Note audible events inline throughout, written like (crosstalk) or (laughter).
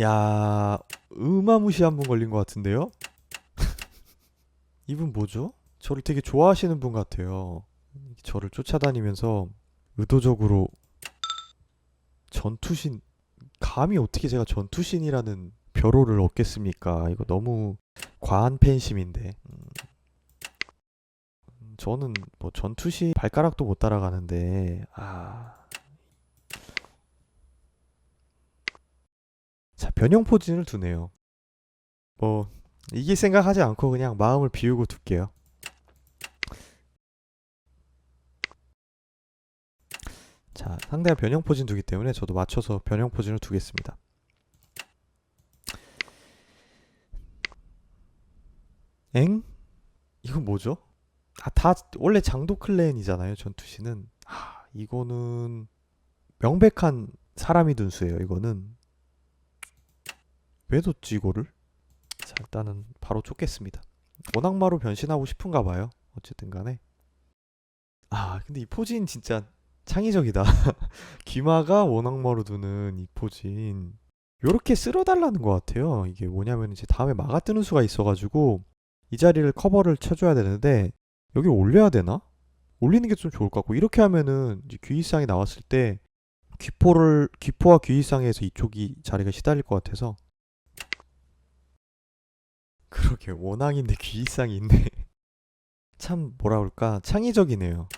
야, 으마무시 한 분 걸린 것 같은데요? (laughs) 이분 뭐죠? 저를 되게 좋아하시는 분 같아요. 저를 쫓아다니면서 의도적으로 전투신, 감히 어떻게 제가 전투신이라는 벼로를 얻겠습니까? 이거 너무 과한 팬심인데. 음, 저는 뭐 전투신 발가락도 못 따라가는데, 아. 자, 변형 포진을 두네요. 뭐, 이길 생각하지 않고 그냥 마음을 비우고 둘게요. 자, 상대가 변형 포진 두기 때문에 저도 맞춰서 변형 포진을 두겠습니다. 엥? 이거 뭐죠? 아, 다 원래 장도 클랜이잖아요, 전투시는. 아, 이거는 명백한 사람이 둔 수예요, 이거는. 왜 뒀지, 이거를? 자, 일단은 바로 쫓겠습니다. 원악마로 변신하고 싶은가 봐요. 어쨌든 간에. 아, 근데 이 포진 진짜 창의적이다. (laughs) 귀마가 원악마로 두는 이 포진. 요렇게 쓸어달라는 것 같아요. 이게 뭐냐면 이제 다음에 마가 뜨는 수가 있어가지고 이 자리를 커버를 쳐줘야 되는데 여기를 올려야 되나? 올리는 게 좀 좋을 것 같고 이렇게 하면은 이제 귀이상이 나왔을 때 귀포를 귀포와 귀이상에서 이쪽이 자리가 시달릴 것 같아서 그러게 원앙인데 귀이상이 있네. (laughs) 참 뭐라 그럴까 창의적이네요.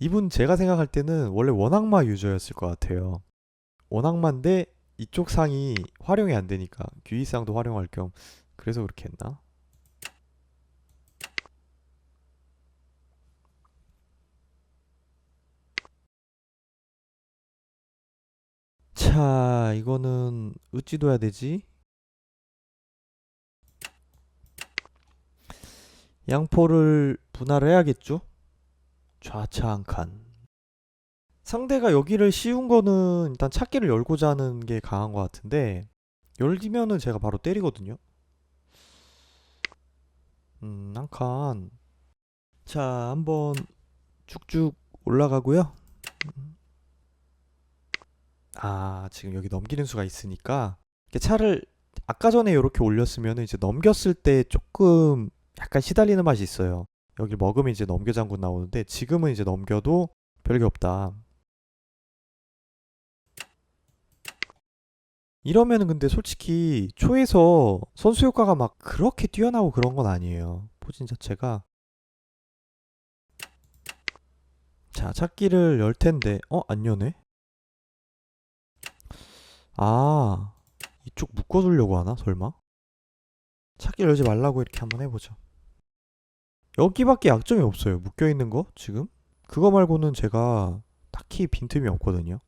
이분 제가 생각할 때는 원래 원악마 유저였을 것 같아요. 원악마인데 이쪽 상이 활용이 안 되니까 귀이상도 활용할 겸 그래서 그렇게 했나? 자, 이거는 어찌 둬야 되지? 양포를 분할을 해야겠죠? 좌차 한 칸. 상대가 여기를 씌운 거는 일단 찾기를 열고자 하는 게 강한 것 같은데 열리면은 제가 바로 때리거든요. 음, 한 칸. 자, 한번 쭉쭉 올라가고요. 아, 지금 여기 넘기는 수가 있으니까 차를 아까 전에 이렇게 올렸으면 이제 넘겼을 때 조금 약간 시달리는 맛이 있어요. 여기 먹으면 이제 넘겨 장군 나오는데 지금은 이제 넘겨도 별게 없다. 이러면은 근데 솔직히 초에서 선수 효과가 막 그렇게 뛰어나고 그런 건 아니에요. 포진 자체가. 자, 찾기를 열 텐데, 어? 안 여네? 아, 이쪽 묶어두려고 하나? 설마? 찾기 열지 말라고 이렇게 한번 해보죠. 여기밖에 약점이 없어요. 묶여있는 거, 지금? 그거 말고는 제가 딱히 빈틈이 없거든요.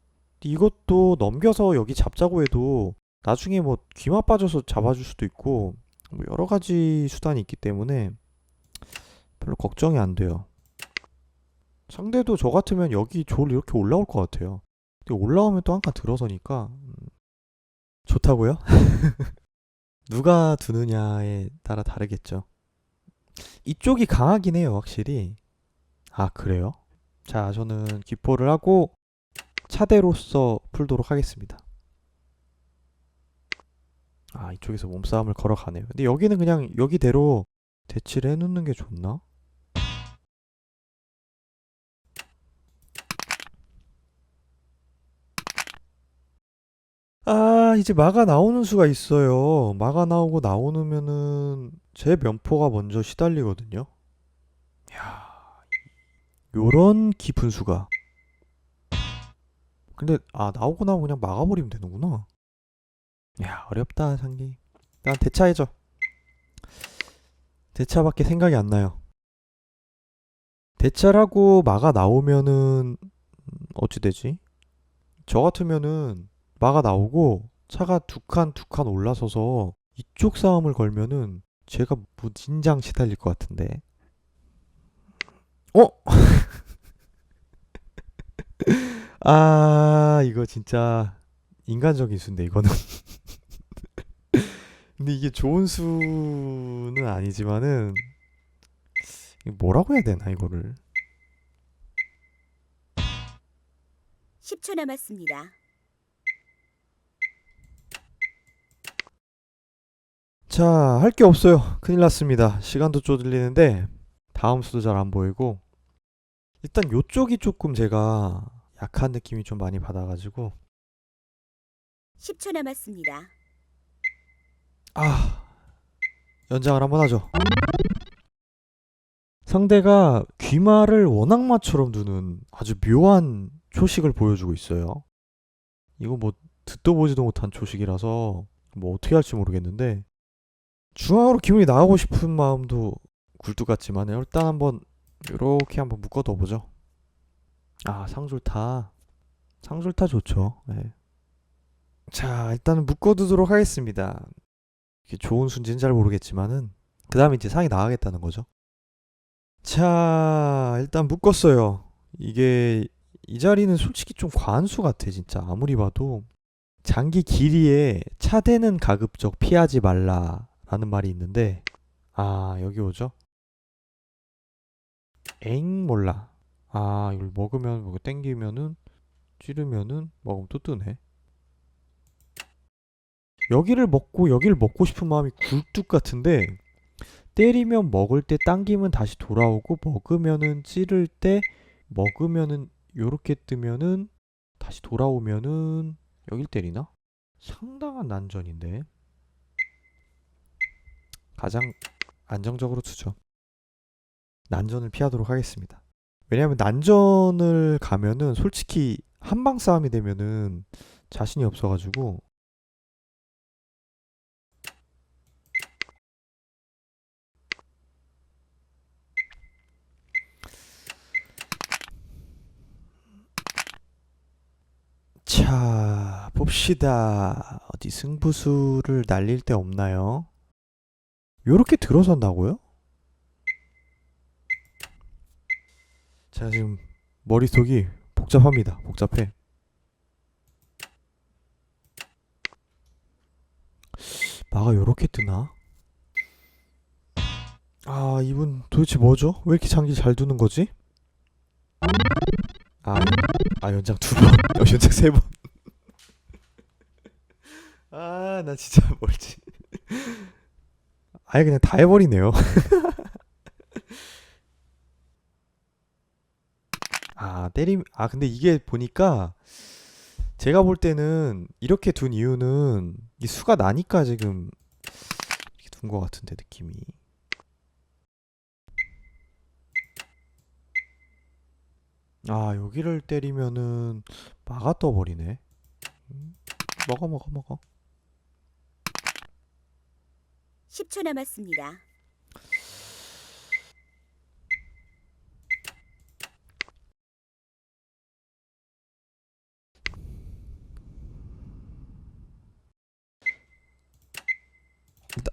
이것도 넘겨서 여기 잡자고 해도 나중에 뭐 귀마 빠져서 잡아줄 수도 있고, 뭐 여러 가지 수단이 있기 때문에 별로 걱정이 안 돼요. 상대도 저 같으면 여기 졸 이렇게 올라올 것 같아요. 근데 올라오면 또 한 칸 들어서니까 음, 좋다고요? (laughs) 누가 두느냐에 따라 다르겠죠. 이쪽이 강하긴 해요, 확실히. 아, 그래요? 자, 저는 기포를 하고 차대로서 풀도록 하겠습니다. 아, 이쪽에서 몸싸움을 걸어가네요. 근데 여기는 그냥 여기대로 대치를 해놓는 게 좋나? 아, 이제 마가 나오는 수가 있어요. 마가 나오고 나오면은 제 면포가 먼저 시달리거든요. 야, 요런 깊은 수가. 근데 아, 나오고 나면 그냥 막아버리면 되는구나. 야, 어렵다, 상기. 난 대차 해줘. 대차밖에 생각이 안 나요. 대차라고 마가 나오면은 음, 어찌 되지? 저 같으면은 마가 나오고 차가 두 칸 두 칸 올라서서 이쪽 싸움을 걸면은 제가 무진장 시달릴 것 같은데. 어? (laughs) 아, 이거 진짜 인간적인 수인데 이거는. (laughs) 근데 이게 좋은 수는 아니지만은 뭐라고 해야 되나 이거를. 10초 남았습니다. 자, 할 게 없어요. 큰일 났습니다. 시간도 쪼들리는데 다음 수도 잘 안 보이고 일단 요쪽이 조금 제가 약한 느낌이 좀 많이 받아가지고 10초 남았습니다. 아 연장을 한번 하죠. 상대가 귀마를 원악마처럼 두는 아주 묘한 초식을 보여주고 있어요. 이거 뭐 듣도 보지도 못한 초식이라서 뭐 어떻게 할지 모르겠는데 중앙으로 기분이 나가고 싶은 마음도 굴뚝 같지만 일단 한번 이렇게 한번 묶어둬 보죠. 아 상술타 상술타 좋죠. 네. 자 일단은 묶어두도록 하겠습니다. 이게 좋은 순지는 잘 모르겠지만은 그 다음에 이제 상이 나가겠다는 거죠. 자 일단 묶었어요. 이게 이 자리는 솔직히 좀 관수 같아 진짜 아무리 봐도 장기 길이에 차대는 가급적 피하지 말라 라는 말이 있는데 아 여기 오죠? 엥 몰라 아 이걸 먹으면 뭐 땡기면은 찌르면은 먹으면 또 뜨네 여기를 먹고 여기를 먹고 싶은 마음이 굴뚝 같은데 때리면 먹을 때 당기면 다시 돌아오고 먹으면은 찌를 때 먹으면은 요렇게 뜨면은 다시 돌아오면은 여길 때리나? 상당한 난전인데 가장 안정적으로 투죠 난전을 피하도록 하겠습니다 왜냐하면 난전을 가면은 솔직히 한방 싸움이 되면은 자신이 없어가지고 자, 봅시다. 어디 승부수를 날릴 데 없나요? 요렇게 들어선다고요? 제가 지금 머릿속이 복잡합니다. 복잡해. 마가 요렇게 뜨나? 아, 이분 도대체 뭐죠? 왜 이렇게 장기 잘 두는 거지? 아, 아 연장 두 번, (laughs) 어, 연장 세 번. (laughs) 아, 나 진짜 (laughs) 뭘지. 아예 그냥 다 해버리네요. (laughs) 아, 때림, 아, 근데 이게 보니까 제가 볼 때는 이렇게 둔 이유는 이 수가 나니까 지금 이렇게 둔 것 같은데, 느낌이. 아, 여기를 때리면은 막아 떠버리네. 음, 먹어, 먹어, 먹어. 10초 남았습니다.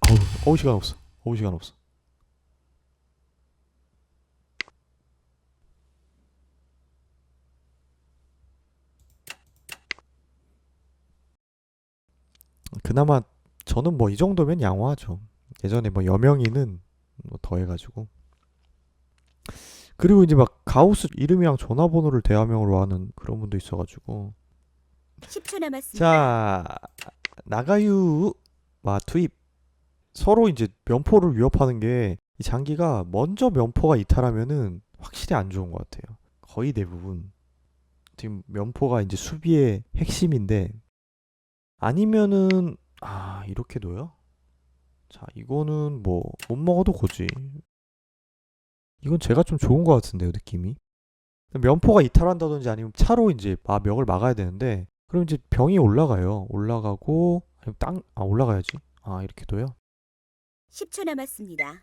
어우, 어우, 시간 없어. 어우, 시간 없어. 그나마 저는 뭐 이 정도면 양호하죠. 예전에 뭐 여명이는 뭐 더해가지고. 그리고 이제 막 가우스 이름이랑 전화번호를 대화명으로 하는 그런 분도 있어가지고. 10초 남았습니다. 자, 나가유 와 투입. 서로 이제 면포를 위협하는 게 이 장기가 먼저 면포가 이탈하면은 확실히 안 좋은 것 같아요. 거의 대부분. 지금 면포가 이제 수비의 핵심인데 아니면은 아 이렇게 둬요? 자 이거는 뭐 못 먹어도 고지. 이건 제가 좀 좋은 것 같은데요 느낌이. 면포가 이탈한다든지 아니면 차로 이제 마 멱을 막아야 되는데 그럼 이제 병이 올라가요. 올라가고 아니면 땅, 아 올라가야지. 아 이렇게 둬요. 10초 남았습니다.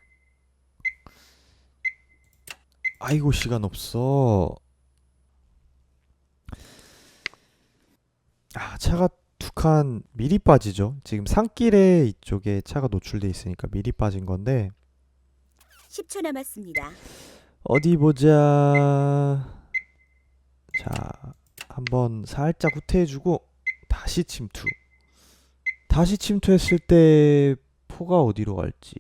아이고 시간 없어. 아 차가 두 칸 미리 빠지죠. 지금 산길에 이쪽에 차가 노출돼 있으니까 미리 빠진 건데 10초 남았습니다. 어디 보자. 자 한번 살짝 후퇴해주고 다시 침투. 다시 침투했을 때 포가 어디로 갈지.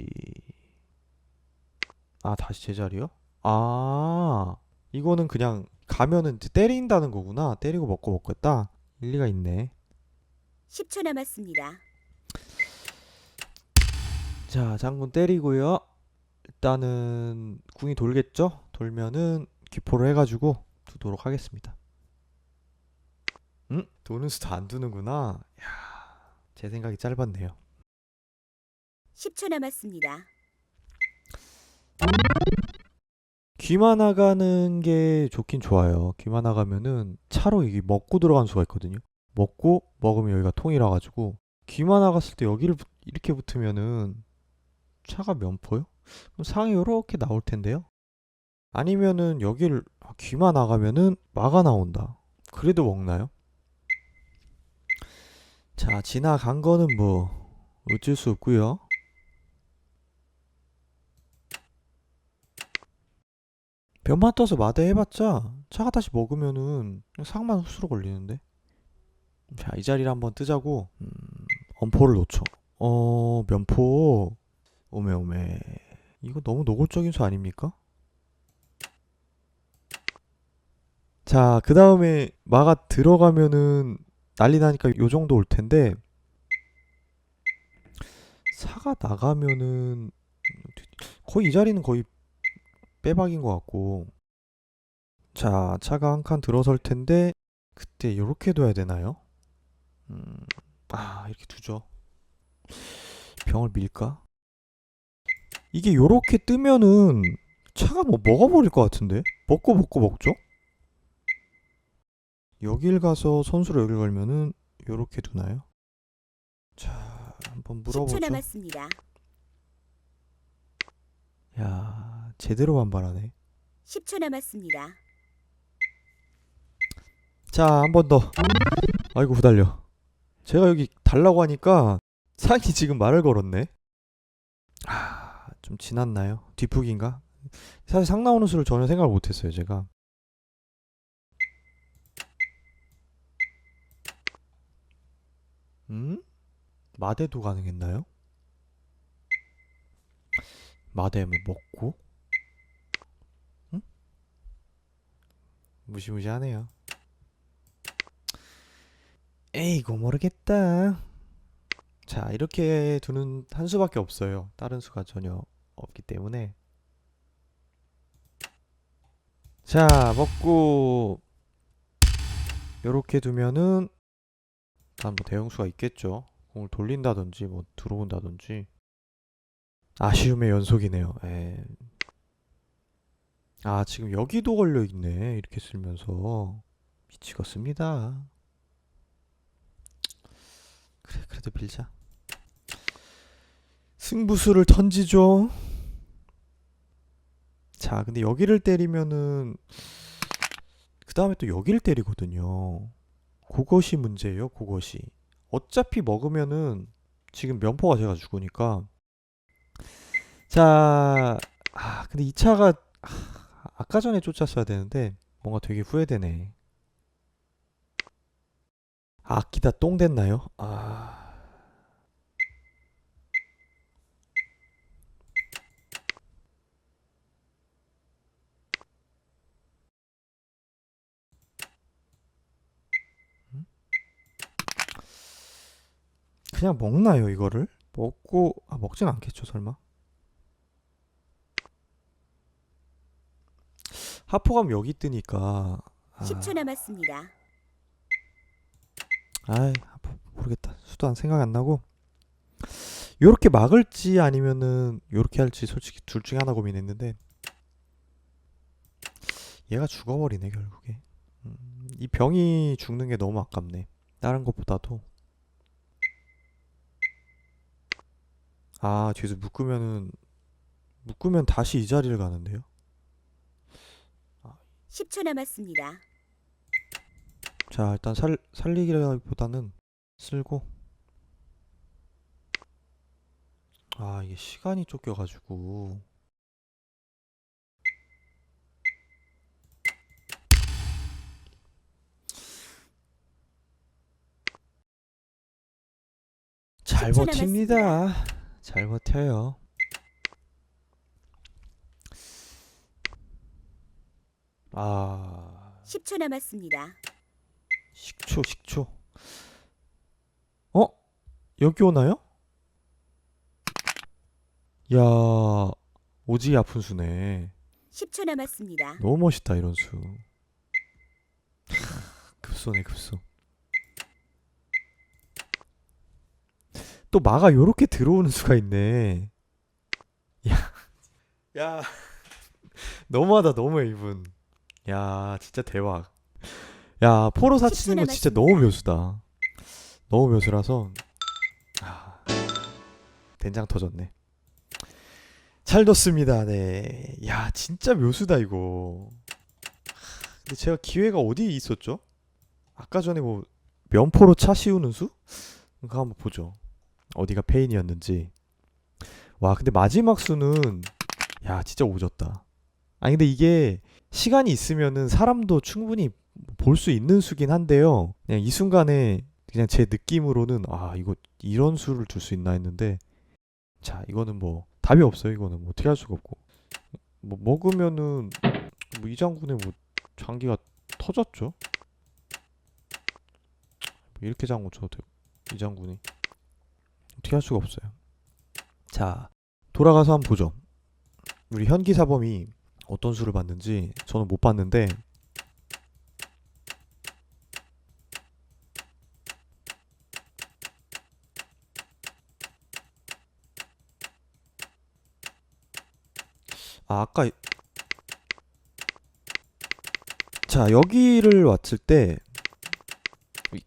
아 다시 제자리요? 아 이거는 그냥 가면은 때린다는 거구나. 때리고 먹고 먹겠다. 일리가 있네. 10초 남았습니다. 자, 장군 때리고요. 일단은 궁이 돌겠죠? 돌면은 기포를 해가지고 두도록 하겠습니다. 응? 도는 수도 안 두는구나. 야, 제 생각이 짧았네요. 10초 남았습니다. 귀만 나가는 게 좋긴 좋아요. 귀만 나가면은 차로 이게 먹고 들어간 수가 있거든요. 먹고 먹으면 여기가 통이라 가지고 귀만 나갔을 때 여기를 붙- 이렇게 붙으면은 차가 면포요? 그럼 상이 이렇게 나올 텐데요. 아니면은 여기를 아, 귀만 나가면은 마가 나온다. 그래도 먹나요? 자, 지나간 거는 뭐 어쩔 수 없고요. 변만 떠서 마대 해봤자 차가 다시 먹으면은 상만 후수로 걸리는데. 자, 이 자리를 한번 뜨자고. 음, 엄포를 놓쳐. 어, 면포. 오메 오메. 이거 너무 노골적인 수 아닙니까? 자, 그 다음에 마가 들어가면은 난리 나니까 요 정도 올 텐데 사가 나가면은 거의 이 자리는 거의 빼박인 것 같고 자 차가 한 칸 들어설 텐데 그때 요렇게 둬야 되나요? 음, 아 이렇게 두죠 병을 밀까? 이게 요렇게 뜨면은 차가 뭐 먹어버릴 것 같은데 먹고 먹고 먹죠? 여길 가서 선수로 여길 걸면은 요렇게 두나요? 자 한번 10초 물어보죠 남았습니다. 야 제대로 반발하네 10초 남았습니다. 자, 한 번 더. 아이고, 후달려. 제가 여기 달라고 하니까 상이 지금 말을 걸었네. 아, 좀 지났나요? 뒷북인가? 사실 상 나오는 수를 전혀 생각을 못했어요, 제가. 음? 마대도 가능했나요? 마대를 먹고? 응? 무시무시하네요. 에이고 모르겠다. 자 이렇게 두는 한 수밖에 없어요. 다른 수가 전혀 없기 때문에. 자 먹고 요렇게 두면은 일단 뭐 대형수가 있겠죠. 공을 돌린다든지 뭐 들어온다든지. 아쉬움의 연속이네요. 에. 아 지금 여기도 걸려 있네. 이렇게 쓸면서 미치겠습니다. 그래 그래도 빌자. 승부수를 던지죠. 자 근데 여기를 때리면은 그 다음에 또 여기를 때리거든요. 그것이 문제예요 그것이. 어차피 먹으면은 지금 면포가 제가 죽으니까. 자 아, 근데 이 차가 아, 아까 전에 쫓았어야 되는데 뭔가 되게 후회되네 아끼다 똥 됐나요? 아. 음? 그냥 먹나요, 이거를? 먹고 아, 먹진 않겠죠, 설마? 하포감 여기 뜨니까 아. 10초 남았습니다. 아이 뭐, 모르겠다. 수도 안 생각이 안 나고. 요렇게 막을지 아니면은 요렇게 할지 솔직히 둘 중에 하나 고민했는데 얘가 죽어버리네 결국에. 음, 이 병이 죽는 게 너무 아깝네. 다른 것보다도. 아 뒤에서 묶으면은 묶으면 다시 이 자리를 가는데요? 10초 남았습니다. 자 일단 살, 살리기보다는 쓸고. 아 이게 시간이 쫓겨가지고. 잘 10초 버팁니다. 잘 버텨요. 아. 10초 남았습니다. 식초 식초. 어? 여기 오나요? 야 오지 아픈 수네. 10초 남았습니다. 너무 멋있다 이런 수. 급소네 급소. 또 마가 요렇게 들어오는 수가 있네. 야, 야. (laughs) 너무하다 너무해 이분. 야 진짜 대박 야 포로사 10초 치는 거 진짜. 너무 묘수다 너무 묘수라서 아, 된장 터졌네 잘 뒀습니다 네 야 진짜 묘수다 이거 근데 제가 기회가 어디 있었죠? 아까 전에 뭐 면포로 차 씌우는 수? 그거 한번 보죠. 어디가 페인이었는지. 와, 근데 마지막 수는 야, 진짜 오졌다. 아니 근데 이게 시간이 있으면은 사람도 충분히 볼 수 있는 수긴 한데요. 그냥 이 순간에 그냥 제 느낌으로는 아, 이거 이런 수를 줄 수 있나 했는데 자, 이거는 뭐 답이 없어요. 이거는 뭐 어떻게 할 수가 없고. 뭐 먹으면은 뭐 이 장군의 뭐 장기가 터졌죠. 뭐 이렇게 장군 쳐도 되고 이 장군이 어떻게 할 수가 없어요. 자 돌아가서 한번 보죠. 우리 현기 사범이 어떤 수를 봤는지 저는 못 봤는데 아 아까 이- 자 여기를 왔을 때 이-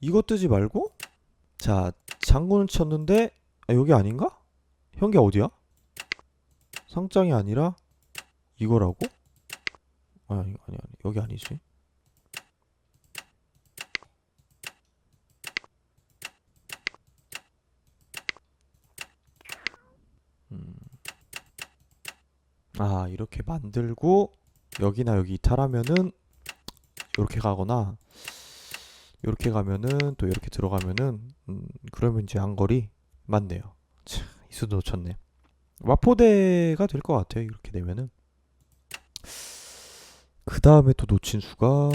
이거 뜨지 말고 자 장군을 쳤는데 아, 여기 아닌가? 현기 어디야? 상장이 아니라 이거라고? 아니 아니 아니 여기 아니지 음. 아 이렇게 만들고 여기나 여기 이탈하면은 이렇게 가거나 이렇게 가면은 또 이렇게 들어가면은 음, 그러면 이제 한거리 맞네요. 참, 이 수도 놓쳤네. 마포대가 될 것 같아요. 이렇게 되면은 그 다음에 또 놓친 수가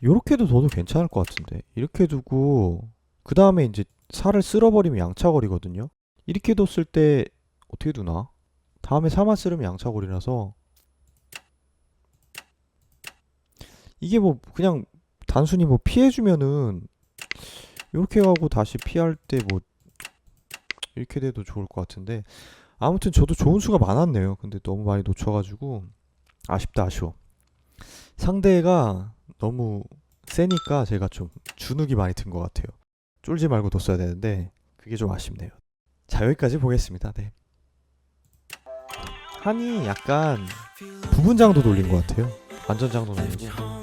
이렇게 도 둬도 괜찮을 것 같은데 이렇게 두고 그 다음에 이제 살을 쓸어버리면 양차거리거든요. 이렇게 뒀을 때 어떻게 두나? 다음에 사만 쓸으면 양차거리라서 이게 뭐 그냥 단순히 뭐 피해주면은 이렇게 가고 다시 피할 때 뭐 이렇게 돼도 좋을 것 같은데 아무튼 저도 좋은 수가 많았네요. 근데 너무 많이 놓쳐가지고 아쉽다 아쉬워. 상대가 너무 세니까 제가 좀 주눅이 많이 든 것 같아요. 쫄지 말고 뒀어야 되는데 그게 좀 아쉽네요. 자 여기까지 보겠습니다. 네. 한이 약간 부분 장도 돌린 것 같아요. 완전 장도 아니고